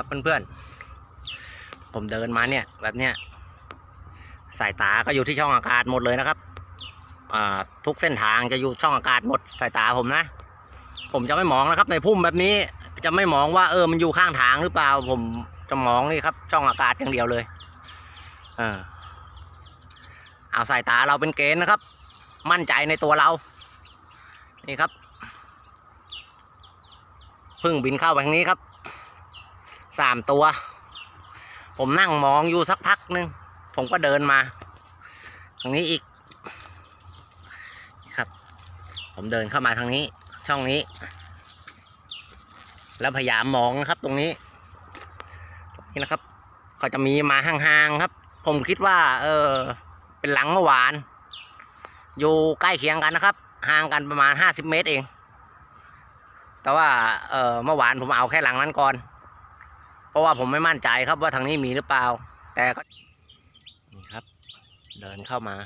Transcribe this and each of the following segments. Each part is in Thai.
ครับเพื่อนๆ ผมเดินมาเนี่ยแบบเนี้ยสายตาก็อยู่ที่ช่องอากาศหมดเลยนะครับทุกเส้นทางจะอยู่ช่องอากาศหมดสายตาผมนะ ผมจะไม่มองนะครับ ในพุ่มแบบนี้จะไม่มองว่าเออมันอยู่ข้างทางหรือเปล่า ผมจะมองนี่ครับ ช่องอากาศอย่างเดียวเลยเออเอาสายตาเราเป็นเกณฑ์นะครับ มั่นใจในตัวเรา นี่ครับพึ่งบินเข้าไปทางนี้ครับ สามตัว ผมนั่งมองอยู่สักพักหนึ่งผมก็เดินมาทางนี้อีก ครับ ผมเดินเข้ามาทางนี้ ช่องนี้ แล้วพยายามมองนะครับ ตรงนี้ ตรงนี้นะครับก็จะมีมาห่างๆครับ ผมคิดว่า เออ เป็นหลังเมื่อวาน อยู่ใกล้เคียงกันนะครับ ห่างกันประมาณห้าสิบเมตรเองแต่ว่าเออเมื่อวานผมเอาแค่หลังนั้นก่อน เพราะว่าผมไม่มั่นใจครับว่าทางนี้มีหรือเปล่า แต่ก็นี่ครับ เดินเข้ามา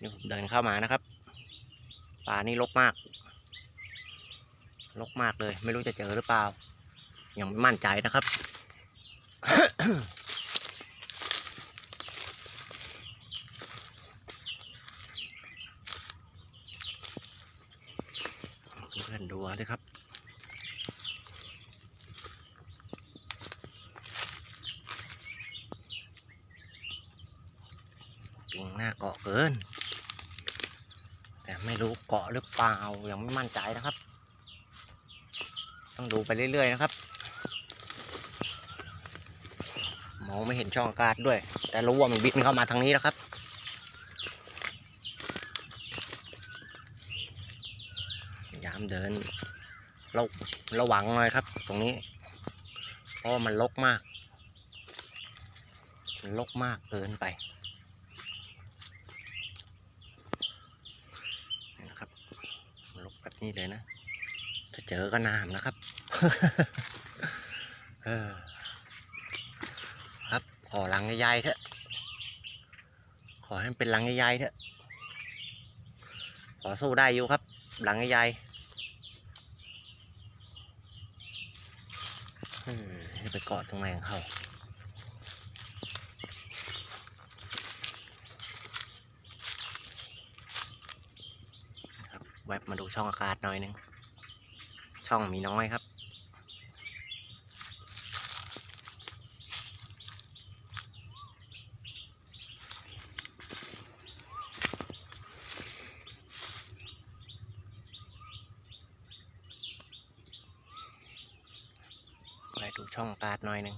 นี่ผมเดินเข้ามานะครับป่านี่รกมากรกมากเลย ไม่รู้จะเจอหรือเปล่ายังไม่มั่นใจนะครับเพื่อนดูเอาสิครับ กิ่งหน้าเกาะเกิน แต่ไม่รู้ เกาะหรือเปล่ายังไม่มั่นใจนะครับ ต้องดูไปเรื่อยๆนะครับมองไม่เห็นช่องอากาศด้วย แต่รู้ว่ามันบินเข้ามาทางนี้แล้วครับพยายามเดินระระวังหน่อยครับ ตรงนี้เพราะมันลกมาก มันลกมากเกินไปนี่นะครับมั นลกแบบนี้เลยนะ ถ้าเจอก็น้ำนะครับ เออ ครับขอหลังใหญ่ๆเถอะ ขอให้มันเป็นหลังใหญ่ๆเถอะ ขอสู้ได้อยู่ครับหลังใหญ่ๆเออจะไปเกาะตรงไหนของเขาครับ แวบมาดูช่องอากาศหน่อยหนึง ช่องมีน้อยครับ ไปดูช่องอากาศหน่อยหนึ่ง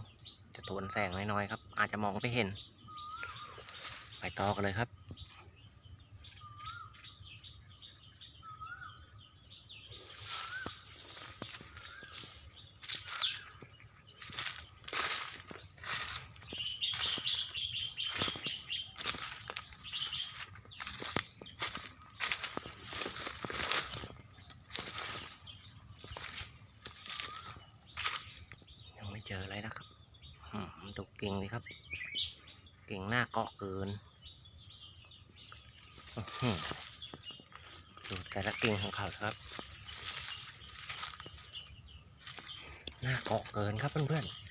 จะทวนแสงน้อยๆครับ อาจจะมองไม่เห็น ไปต่อกันเลยครับ ยังไม่เจออะไรนะครับอืมดูเก่งเลยครับ เก่ งหน้าเกาะเกินดูแต่ละกิ่งของเขาครับ หน้าเกาะเกินครับเพื่อนๆ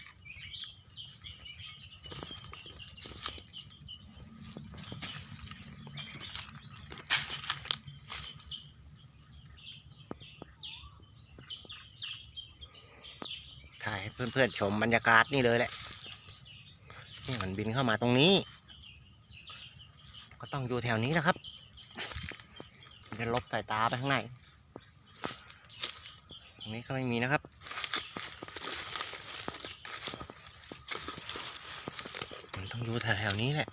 ถ่ายให้เพื่อนๆชมบรรยากาศนี่เลยแหละ มันบินเข้ามาตรงนี้ ก็ต้องอยู่แถวนี้นะครับจะลบสายตาไปข้างในตรงนี้ก็ไม่มีนะครับมันต้องอยู่แถวๆนี้แหละ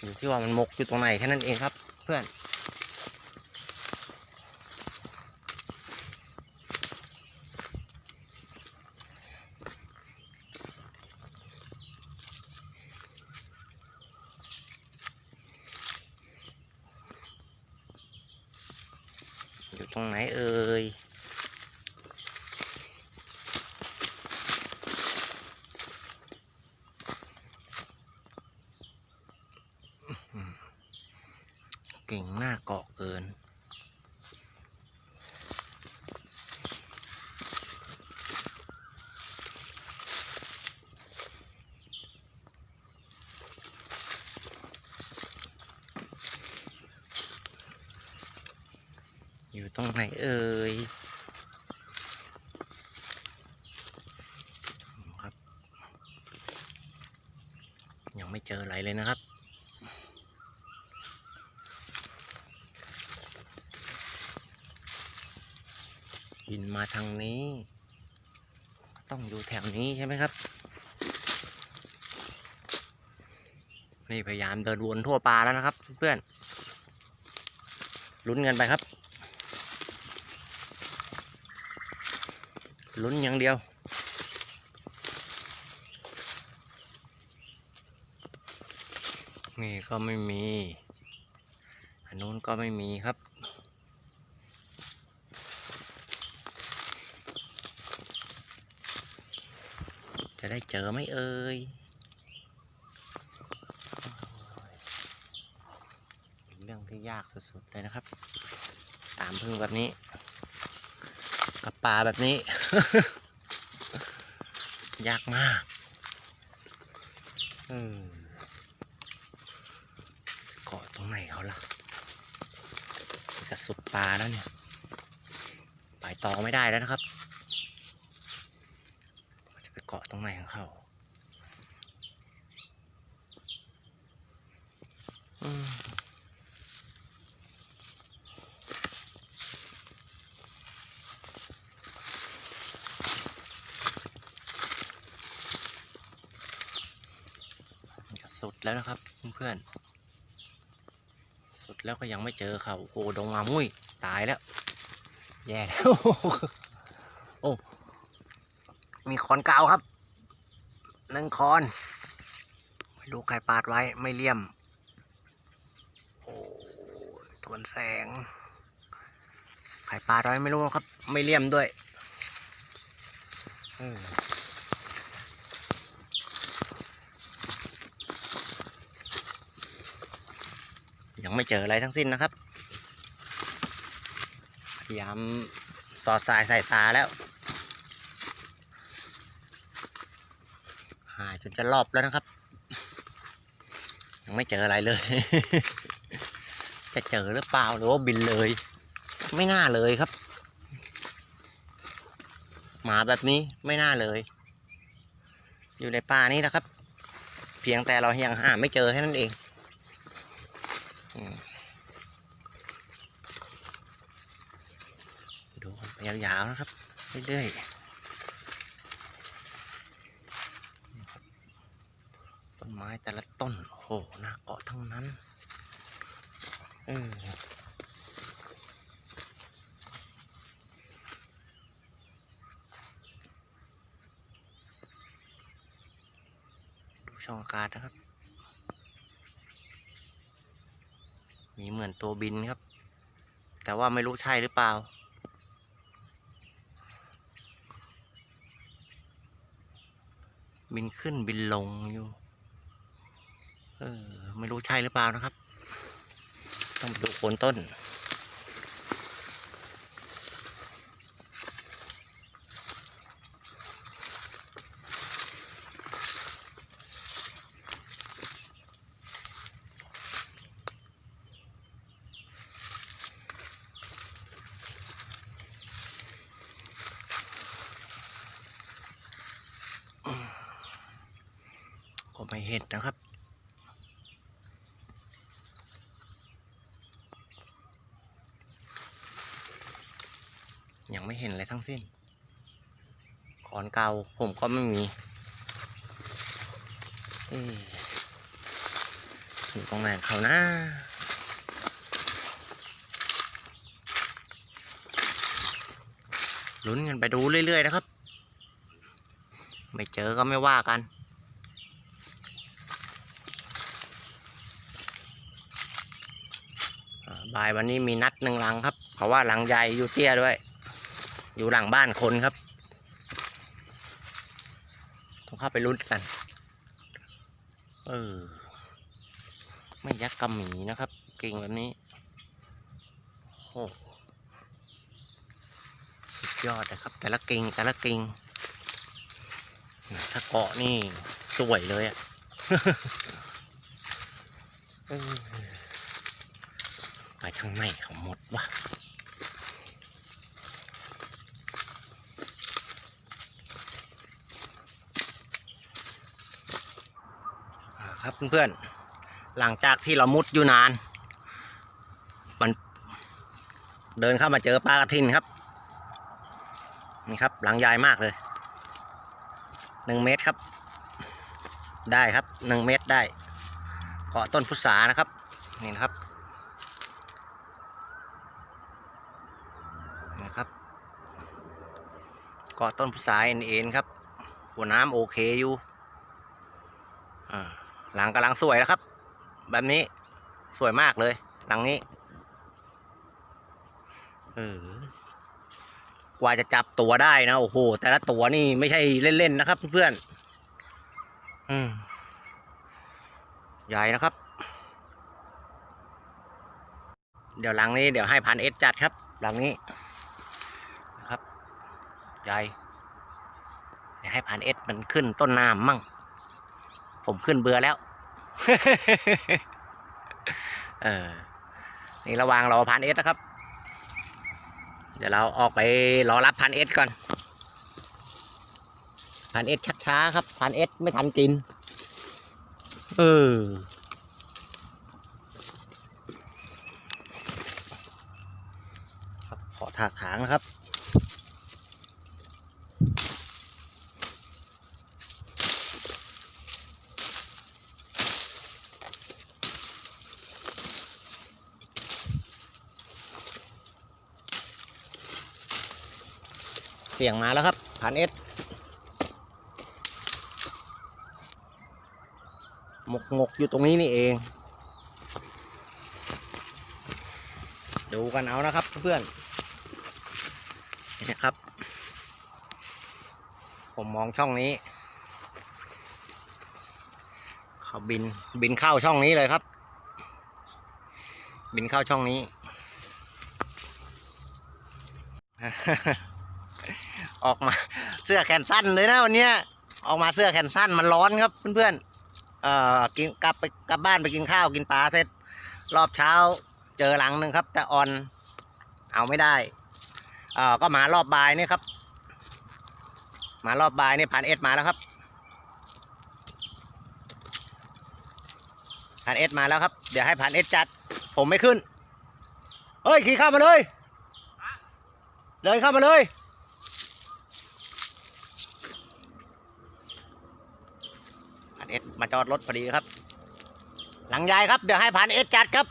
อยู่ที่ว่ามันมกอยู่ตรงไหนแค่นั้นเองครับ เพื่อน อยู่ตรงไหนเอ่ย เก่งหน้าเกาะเกิน อยู่ ตรงไหนเอ่ยครับ ยังไม่เจออะไรเลยนะครับ บินมาทางนี้ ต้องอยู่แถวนี้ใช่ไหมครับ นี่พยายามเดินวนทั่วปลาแล้วนะครับ เพื่อนลุ้นเงินไปครับ ลุ้นอย่างเดียว นี่ก็ไม่มี อันนู้นก็ไม่มีครับ จะได้เจอไหมเอ่ยเป็นเรื่องที่ยากสุดๆเลยนะครับ ตามพึ่งแบบนี้ กับปลาแบบนี้ ยากมากเกาะตรงไหนเขาล่ะจะสุบปลาแล้วเนี่ยไปต่อไม่ได้แล้วนะครับ จะไปเกาะตรงไหนของเขา สุดแล้วนะครับเพื่อนๆสุดแล้วก็ยังไม่เจอเขาโอ้ดงมามุ้ยตายแล้ว แย่แล้ว โอ้ มีคอนเกาวครับหนึ่งคอน ไม่รู้ใครปาดไว้ไม่เลี่ยม โอ้ทวนแสงใครปาดไว้ไม่รู้ครับ ไม่เลี่ยมด้วยเออ ไม่เจออะไรทั้งสิ้นนะครับ พยายามสอดสายใส่ตาแล้ว หาจนจะรอบแล้วนะครับ ยังไม่เจออะไรเลย จะเจอหรือเปล่าหรือว่าบินเลย ไม่น่าเลยครับ หมาแบบนี้ไม่น่าเลย อยู่ในป่านี้นะครับ เพียงแต่เรายังหาไม่เจอแค่นั้นเองอืมดูกันไป ยาวๆนะครับ เรื่อยๆ ต้นไม้แต่ละต้นโอ้โหหน้าเกาะทั้งนั้น เออดูช่องอากาศนะครับ มีเหมือนตัวบินครับ แต่ว่าไม่รู้ใช่หรือเปล่า บินขึ้นบินลงอยู่ เออ ไม่รู้ใช่หรือเปล่านะครับ ต้องไปดูโคนต้น ไม่เห็นนะครับ ยังไม่เห็นอะไรทั้งสิ้น ขอนเกาผมก็ไม่มีเอ๊ะอยู่ตรงไหนของเขานะลุ้นกันไปดูเรื่อย ๆ นะครับ ไม่เจอก็ไม่ว่ากัน อ่ายวันนี้มีนัดหนึ่งหลังครับ เขาว่าหลังใหญ่อยู่เตี้ยด้วย อยู่หลังบ้านคนครับต้องเข้าไปลุ้นกัน เออ ไม่ยักกำหมีนะครับ เก่งแบบนี้โอ้สุดยอดนะครับ แต่ละกิ่งแต่ละกิ่งถ้าเกาะนี่ สวยเลยอะเข้างในเขาหมดวะครับเพื่อนๆ หลังจากที่เรามุดอยู่นาน มันเดินเข้ามาเจอปลากระทินครับ นี่ครับหลังใหญ่มากเลยหนึ่งเมตรครับ ได้ครับหนึ่งเมตรได้เกาะต้นพุทรานะครับ นี่นครับ เกาะต้นพุทราเอ็นเอ็นครับ หัวน้ำโอเคอยู่หลังกำลังสวยแล้วครับ แบบนี้สวยมากเลย หลังนี้อกว่าจะจับตัวได้นะโอ้โห แต่ละตัวนี่ไม่ใช่เล่นๆนะครับเพื่อนๆอืใหญ่นะครับ เดี๋ยวหลังนี้เดี๋ยวให้พันเอสจัดครับ หลังนี้ ใหญ่เดี๋ยวให้พันเอสมันขึ้นต้นน้ำมั่ง ผมขึ้นเบื่อแล้ว เออ นี่ระวังรอพันเอสนะครับ เดี๋ยวเราออกไปรอรับพันเอสก่อน พันเอสช้าครับ พันเอสไม่ทันกิน เออขอถากถางนะครับ สียงมาแล้วครับพันเอสหมกหมกอยู่ตรงนี้นี่เอง ดูกันเอานะครับเพื่อนนี่นะครับ ผมมองช่องนี้เขาบินบินเข้าช่องนี้เลยครับ บินเข้าช่องนี้ ออกมาเสื้อแขนสั้นเลยนะวันนี้ออกมาเสื้อแขนสั้นมันร้อนครับเพื่อนๆเอ่อกินกลับไปกลับบ้านไปกินข้าวกินปลาเสร็จ รอบเช้าเจอหลังหนึ่งครับ แต่ออนเอาไม่ได้เอ่อก็มารอบบ่ายนี่ครับ มารอบบ่ายนี่ผ่านเอสมาแล้วครับผ่านเอสมาแล้วครับ เดี๋ยวให้ผ่านเอสจัด ผมไม่ขึ้น เฮ้ยขี่เข้ามาเลย เดินเข้ามาเลย พันเอสมาจอดรถพอดีครับ หลังยายครับเดี๋ยวให้พันเอสจัดครับ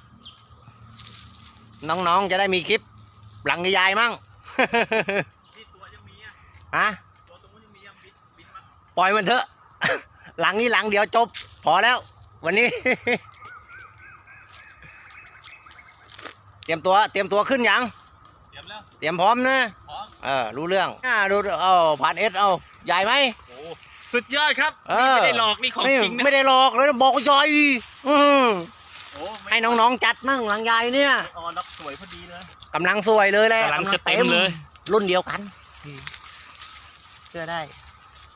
น้องๆจะได้มีคลิป หลังยายมั่งที่ตัวยังมีอะฮะตัวตรงนู้นยังมีอะบินบินมาปล่อยมันเถอะ หลังนี้หลังเดียวจบ พอแล้ว วันนี้ เตรียมตัวเตรียมตัวขึ้นยังเตรียมแล้วเตรียมพร้อมนะพร้อมเออรู้เรื่องอ่าดูเอาผ่านเอสเอาใหญ่ไหมโอ้ สุดยอดครับเอนี่อ ไม่ได้หลอกนี่ของไม่จริงนะไม่ได้หลอกเลยบอกว่าใหญ่อืมโอ้ไม่ให้น้องๆจัดมั่งหลังยายเนี่ยไม่ออนรับสวยพอดีเลยกำลังสวยเลยแหละกำลังจะเต็มเลยรุ่นเดียวกันเชื่อได้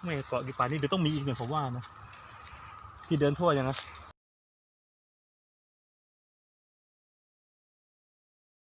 ไม่เกาะกี่ป่านี่เดี๋ยวต้องมีอีกหนึ่งผมว่านะพี่เดินทั่วยังนะ